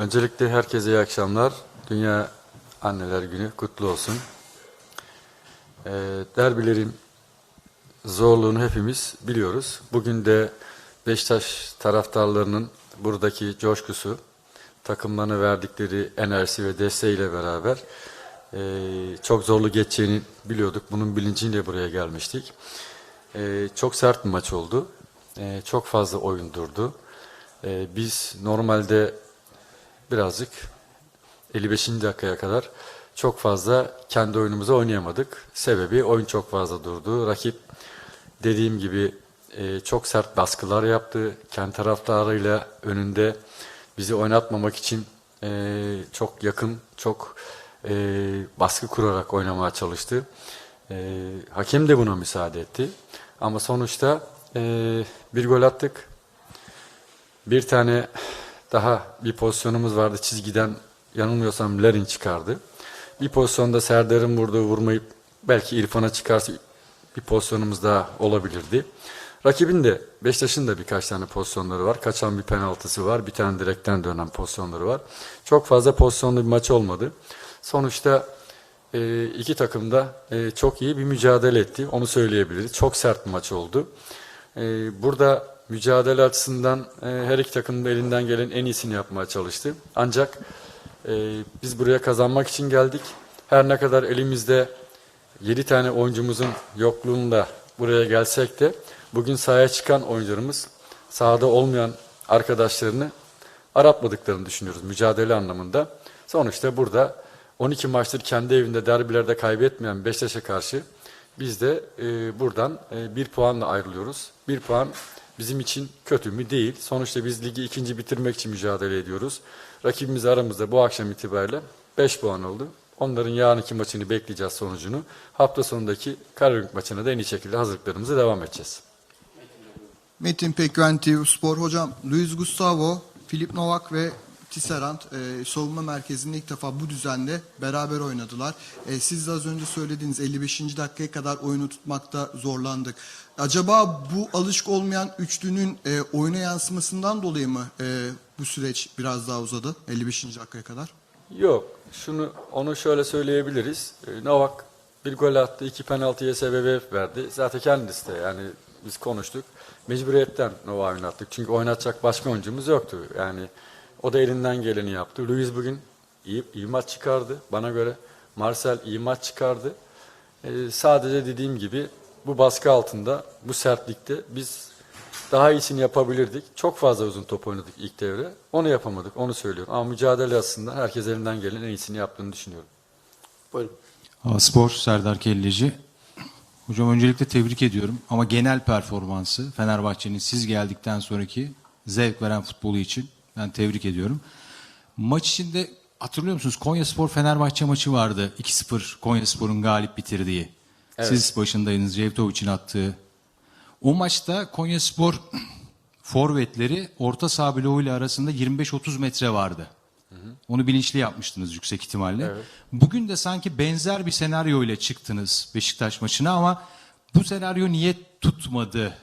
Öncelikle herkese iyi akşamlar. Dünya Anneler Günü kutlu olsun. Ee, derbilerin zorluğunu hepimiz biliyoruz. Bugün de Beşiktaş taraftarlarının buradaki coşkusu, takımlarına verdikleri enerjisi ve desteğiyle beraber e, çok zorlu geçeceğini biliyorduk. Bunun bilinciyle buraya gelmiştik. E, çok sert bir maç oldu. E, çok fazla oyun durdu. E, biz normalde birazcık 55. dakikaya kadar çok fazla kendi oyunumuzu oynayamadık. Sebebi oyun çok fazla durdu. Rakip dediğim gibi e, çok sert baskılar yaptı. Kendi taraftarıyla önünde bizi oynatmamak için e, çok yakın, çok e, baskı kurarak oynamaya çalıştı. Hakem de buna müsaade etti. Ama sonuçta bir gol attık. Bir tane daha bir pozisyonumuz vardı çizgiden yanılmıyorsam Larin çıkardı. Bir pozisyonda Serdar'ın vurduğu vurmayıp belki İrfan'a çıkarsa bir pozisyonumuz daha olabilirdi. Rakibin de Beşiktaş'ın da birkaç tane pozisyonları var. Kaçan bir penaltısı var. Bir tane direkten dönen pozisyonları var. Çok fazla pozisyonlu bir maç olmadı. Sonuçta e, iki takım da e, çok iyi bir mücadele etti. Onu söyleyebiliriz. Çok sert bir maç oldu. E, burada mücadele açısından e, her iki takım da elinden gelen en iyisini yapmaya çalıştı. Ancak e, biz buraya kazanmak için geldik. Her ne kadar elimizde 7 tane oyuncumuzun yokluğunda buraya gelsek de bugün sahaya çıkan oyuncularımız sahada olmayan arkadaşlarını aratmadıklarını düşünüyoruz mücadele anlamında. Sonuçta burada 12 maçtır kendi evinde derbilerde kaybetmeyen Beşiktaş'a karşı biz de e, buradan e, bir puanla ayrılıyoruz. Bir puan bizim için kötü mü değil. Sonuçta biz ligi ikinci bitirmek için mücadele ediyoruz. Rakibimiz aramızda bu akşam itibariyle 5 puan oldu. Onların yarınki maçını bekleyeceğiz sonucunu. Hafta sonundaki Karagümrük maçına da en iyi şekilde hazırlıklarımıza devam edeceğiz. Metin Pekven TV Spor. Hocam Luis Gustavo, Filip Novak ve Tisserand e, savunma merkezinde ilk defa bu düzenle beraber oynadılar. E, siz de az önce söylediğiniz 55. dakikaya kadar oyunu tutmakta zorlandık. Acaba bu alışık olmayan üçlünün e, oyuna yansımasından dolayı mı e, bu süreç biraz daha uzadı 55. dakikaya kadar? Yok, şunu onu şöyle söyleyebiliriz. Ee, Novak bir gol attı, iki penaltıya sebebiyet verdi. Zaten kendisi de yani biz konuştuk. Mecburiyetten Novak'ı oynattık. Çünkü oynatacak başka oyuncumuz yoktu. Yani o da elinden geleni yaptı. Luis bugün iyi, iyi maç çıkardı bana göre. Marcel iyi maç çıkardı. Ee, sadece dediğim gibi bu baskı altında, bu sertlikte biz daha iyisini yapabilirdik. Çok fazla uzun top oynadık ilk devre. Onu yapamadık, onu söylüyorum. Ama mücadele aslında herkes elinden gelen en iyisini yaptığını düşünüyorum. Buyurun. Spor Serdar Kelleci. Hocam öncelikle tebrik ediyorum ama genel performansı Fenerbahçe'nin siz geldikten sonraki zevk veren futbolu için ben tebrik ediyorum. Maç içinde hatırlıyor musunuz Konya Spor Fenerbahçe maçı vardı. 2-0 Konya Spor'un galip bitirdiği. Siz başındaydınız Cevtovic'in attığı. O maçta Konya Spor forvetleri orta saha bloğuyla arasında 25-30 metre vardı. Onu bilinçli yapmıştınız yüksek ihtimalle. Bugün de sanki benzer bir senaryo ile çıktınız Beşiktaş maçına ama bu senaryo niye tutmadı?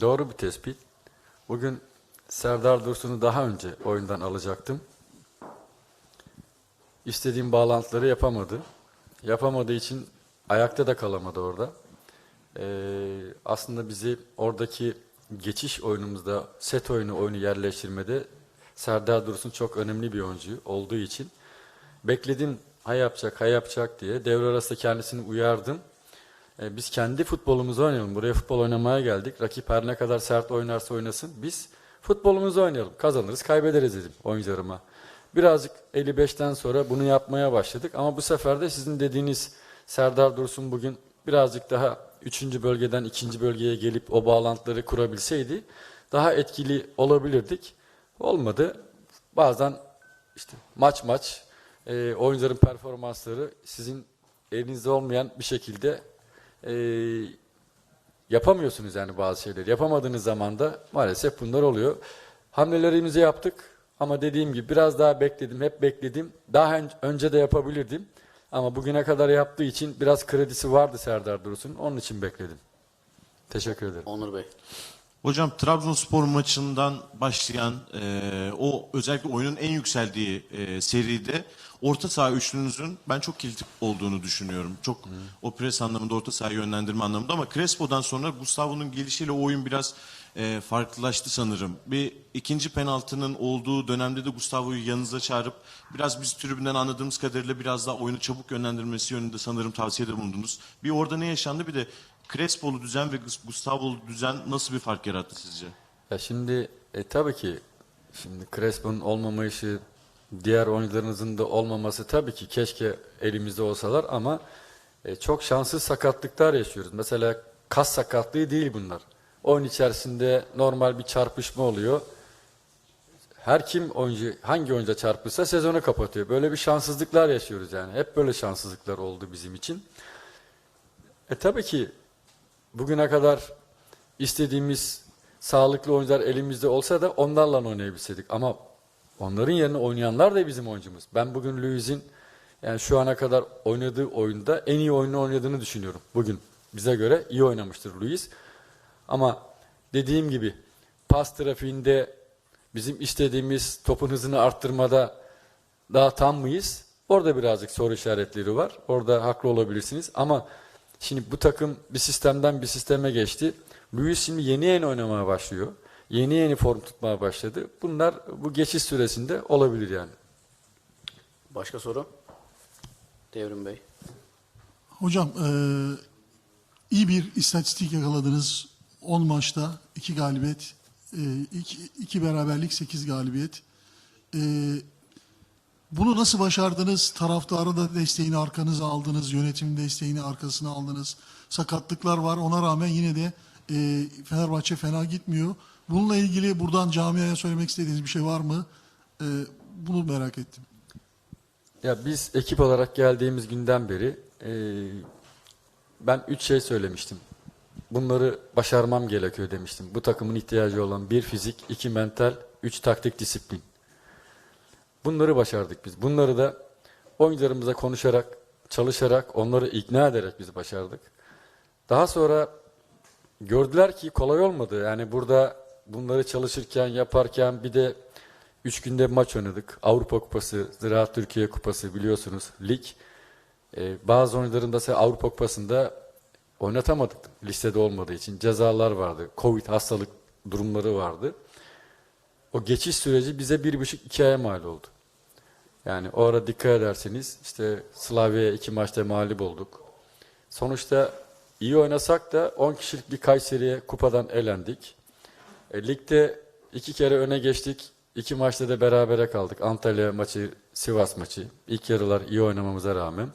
Doğru bir tespit. Bugün Serdar Dursun'u daha önce oyundan alacaktım. İstediğim bağlantıları yapamadı. Yapamadığı için ayakta da kalamadı orada. Ee, aslında bizi oradaki geçiş oyunumuzda set oyunu oyunu yerleştirmede Serdar Dursun çok önemli bir oyuncu olduğu için bekledim ha yapacak ha yapacak diye devre arasında kendisini uyardım. Ee, biz kendi futbolumuzu oynayalım. Buraya futbol oynamaya geldik. Rakip her ne kadar sert oynarsa oynasın. Biz futbolumuzu oynayalım. Kazanırız, kaybederiz dedim oyuncularıma. Birazcık 55'ten sonra bunu yapmaya başladık. Ama bu sefer de sizin dediğiniz Serdar Dursun bugün birazcık daha 3. bölgeden 2. bölgeye gelip o bağlantıları kurabilseydi daha etkili olabilirdik. Olmadı. Bazen işte maç maç e, oyuncuların performansları sizin elinizde olmayan bir şekilde e, yapamıyorsunuz yani bazı şeyleri. Yapamadığınız zaman da maalesef bunlar oluyor. Hamlelerimizi yaptık ama dediğim gibi biraz daha bekledim, hep bekledim. Daha ön- önce de yapabilirdim. Ama bugüne kadar yaptığı için biraz kredisi vardı Serdar Dursun. Onun için bekledim. Teşekkür ederim. Onur Bey. Hocam Trabzonspor maçından başlayan e, o özellikle oyunun en yükseldiği e, seride orta saha üçlünüzün ben çok kilit olduğunu düşünüyorum. Çok o pres anlamında orta sahayı yönlendirme anlamında ama Crespo'dan sonra Gustavo'nun gelişiyle o oyun biraz e, farklılaştı sanırım. Bir ikinci penaltının olduğu dönemde de Gustavo'yu yanınıza çağırıp biraz biz tribünden anladığımız kadarıyla biraz daha oyunu çabuk yönlendirmesi yönünde sanırım tavsiyede bulundunuz. Bir orada ne yaşandı bir de Crespo'lu düzen ve Gustavo'lu düzen nasıl bir fark yarattı sizce? Ya şimdi e, tabii ki şimdi Crespo'nun olmamayışı, diğer oyuncularınızın da olmaması tabii ki keşke elimizde olsalar ama e, çok şanssız sakatlıklar yaşıyoruz. Mesela kas sakatlığı değil bunlar. Oyun içerisinde normal bir çarpışma oluyor. Her kim oyuncu hangi oyuncuya çarpırsa sezonu kapatıyor. Böyle bir şanssızlıklar yaşıyoruz yani. Hep böyle şanssızlıklar oldu bizim için. E tabii ki bugüne kadar istediğimiz sağlıklı oyuncular elimizde olsa da onlarla oynayabilseydik. Ama onların yerine oynayanlar da bizim oyuncumuz. Ben bugün Luis'in yani şu ana kadar oynadığı oyunda en iyi oyunu oynadığını düşünüyorum. Bugün bize göre iyi oynamıştır Luis. Ama dediğim gibi pas trafiğinde bizim istediğimiz topun hızını arttırmada daha tam mıyız? Orada birazcık soru işaretleri var. Orada haklı olabilirsiniz. Ama şimdi bu takım bir sistemden bir sisteme geçti. Luis şimdi yeni yeni oynamaya başlıyor. Yeni yeni form tutmaya başladı. Bunlar bu geçiş süresinde olabilir yani. Başka soru? Devrim Bey. Hocam eee, iyi bir istatistik yakaladınız. 10 maçta 2 galibiyet, 2 beraberlik 8 galibiyet. Eee, bunu nasıl başardınız? Taraftarı da desteğini arkanıza aldınız, yönetimin desteğini arkasına aldınız. Sakatlıklar var ona rağmen yine de eee, Fenerbahçe fena gitmiyor. Bununla ilgili buradan camiaya söylemek istediğiniz bir şey var mı? Bunu merak ettim. Ya biz ekip olarak geldiğimiz günden beri e, ben üç şey söylemiştim. Bunları başarmam gerekiyor demiştim. Bu takımın ihtiyacı olan bir fizik, iki mental, üç taktik disiplin. Bunları başardık biz. Bunları da oyuncularımıza konuşarak, çalışarak, onları ikna ederek biz başardık. Daha sonra gördüler ki kolay olmadı. Yani burada bunları çalışırken, yaparken bir de üç günde bir maç oynadık. Avrupa Kupası, Ziraat Türkiye Kupası biliyorsunuz lig. Ee, bazı oyuncuların da Avrupa Kupası'nda oynatamadık listede olmadığı için. Cezalar vardı, Covid hastalık durumları vardı. O geçiş süreci bize bir buçuk iki aya mal oldu. Yani o ara dikkat ederseniz işte Slavya'ya iki maçta mağlup olduk. Sonuçta iyi oynasak da 10 kişilik bir Kayseri'ye kupadan elendik. E, ligde iki kere öne geçtik. İki maçta da berabere kaldık. Antalya maçı, Sivas maçı. İlk yarılar iyi oynamamıza rağmen.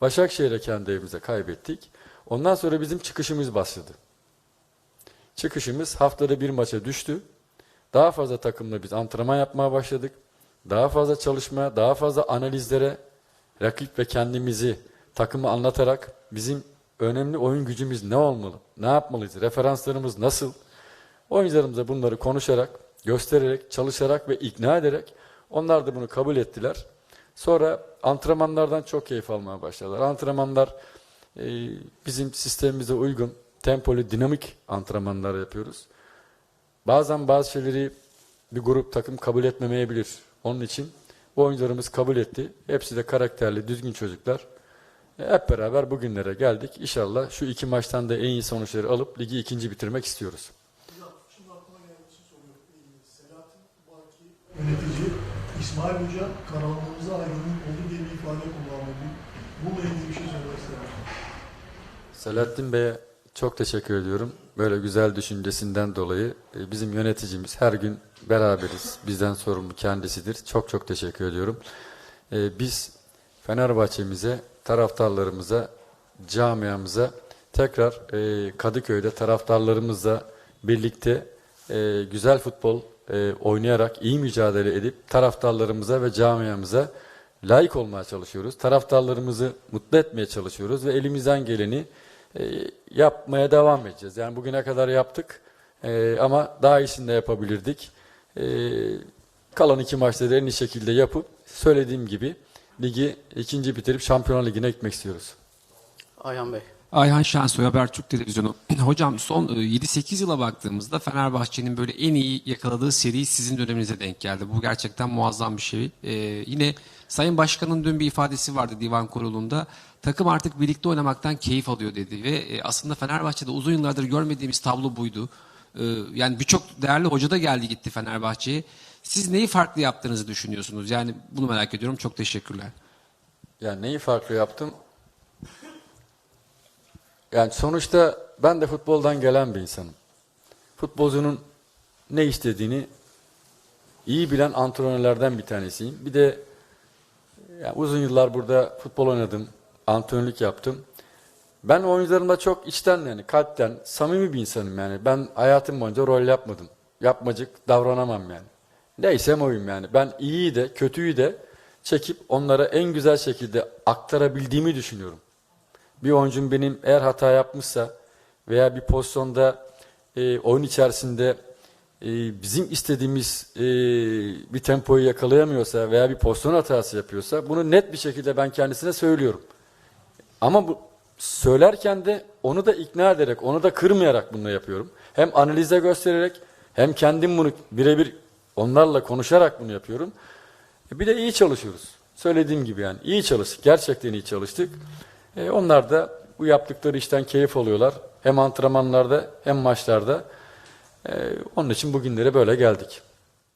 Başakşehir'e kendi evimize kaybettik. Ondan sonra bizim çıkışımız başladı. Çıkışımız haftada bir maça düştü. Daha fazla takımla biz antrenman yapmaya başladık. Daha fazla çalışmaya, daha fazla analizlere, rakip ve kendimizi takımı anlatarak bizim önemli oyun gücümüz ne olmalı, ne yapmalıyız, referanslarımız nasıl, oyuncularımıza bunları konuşarak, göstererek, çalışarak ve ikna ederek onlar da bunu kabul ettiler. Sonra antrenmanlardan çok keyif almaya başladılar. Antrenmanlar e, bizim sistemimize uygun, tempolu, dinamik antrenmanlar yapıyoruz. Bazen bazı şeyleri bir grup takım kabul etmemeyebilir. Onun için bu oyuncularımız kabul etti. Hepsi de karakterli, düzgün çocuklar. E, hep beraber bugünlere geldik. İnşallah şu iki maçtan da en iyi sonuçları alıp ligi ikinci bitirmek istiyoruz. Ee, İsmail Hoca karanlığımıza aydınlık oldu diye bir ifade kullandı. Bununla ilgili bir şey söylemek isterim. Selahattin Bey'e çok teşekkür ediyorum. Böyle güzel düşüncesinden dolayı E, bizim yöneticimiz her gün beraberiz. Bizden sorumlu kendisidir. Çok çok teşekkür ediyorum. E, Biz Fenerbahçe'mize, taraftarlarımıza, camiamıza tekrar e, Kadıköy'de taraftarlarımızla birlikte güzel futbol oynayarak iyi mücadele edip taraftarlarımıza ve camiamıza layık olmaya çalışıyoruz. Taraftarlarımızı mutlu etmeye çalışıyoruz ve elimizden geleni e, yapmaya devam edeceğiz. Yani bugüne kadar yaptık e, ama daha iyisini de yapabilirdik. E, kalan iki maçta da en iyi şekilde yapıp söylediğim gibi ligi ikinci bitirip Şampiyonlar Ligi'ne gitmek istiyoruz. Ayhan Bey. Ayhan Şensoy Habertürk Televizyonu. Hocam son e, 7-8 yıla baktığımızda Fenerbahçe'nin böyle en iyi yakaladığı seri sizin döneminize denk geldi. Bu gerçekten muazzam bir şey. E, yine Sayın Başkan'ın dün bir ifadesi vardı divan kurulunda. Takım artık birlikte oynamaktan keyif alıyor dedi ve e, aslında Fenerbahçe'de uzun yıllardır görmediğimiz tablo buydu. E, yani birçok değerli hoca da geldi gitti Fenerbahçe'ye. Siz neyi farklı yaptığınızı düşünüyorsunuz? Yani bunu merak ediyorum. Çok teşekkürler. Yani neyi farklı yaptım? Yani sonuçta ben de futboldan gelen bir insanım. Futbolcunun ne istediğini iyi bilen antrenörlerden bir tanesiyim. Bir de yani uzun yıllar burada futbol oynadım, antrenörlük yaptım. Ben oyuncularımla çok içten yani kalpten, samimi bir insanım yani. Ben hayatım boyunca rol yapmadım. Yapmacık davranamam yani. Neysem oyum yani. Ben iyiyi de kötüyü de çekip onlara en güzel şekilde aktarabildiğimi düşünüyorum. Bir oyuncum benim eğer hata yapmışsa veya bir pozisyonda e, oyun içerisinde e, bizim istediğimiz e, bir tempoyu yakalayamıyorsa veya bir pozisyon hatası yapıyorsa bunu net bir şekilde ben kendisine söylüyorum. Ama bu söylerken de onu da ikna ederek, onu da kırmayarak bunu yapıyorum. Hem analize göstererek hem kendim bunu birebir onlarla konuşarak bunu yapıyorum. E Bir de iyi çalışıyoruz. Söylediğim gibi yani iyi çalıştık. Gerçekten iyi çalıştık. E, onlar da bu yaptıkları işten keyif alıyorlar. Hem antrenmanlarda hem maçlarda. E, onun için bugünlere böyle geldik.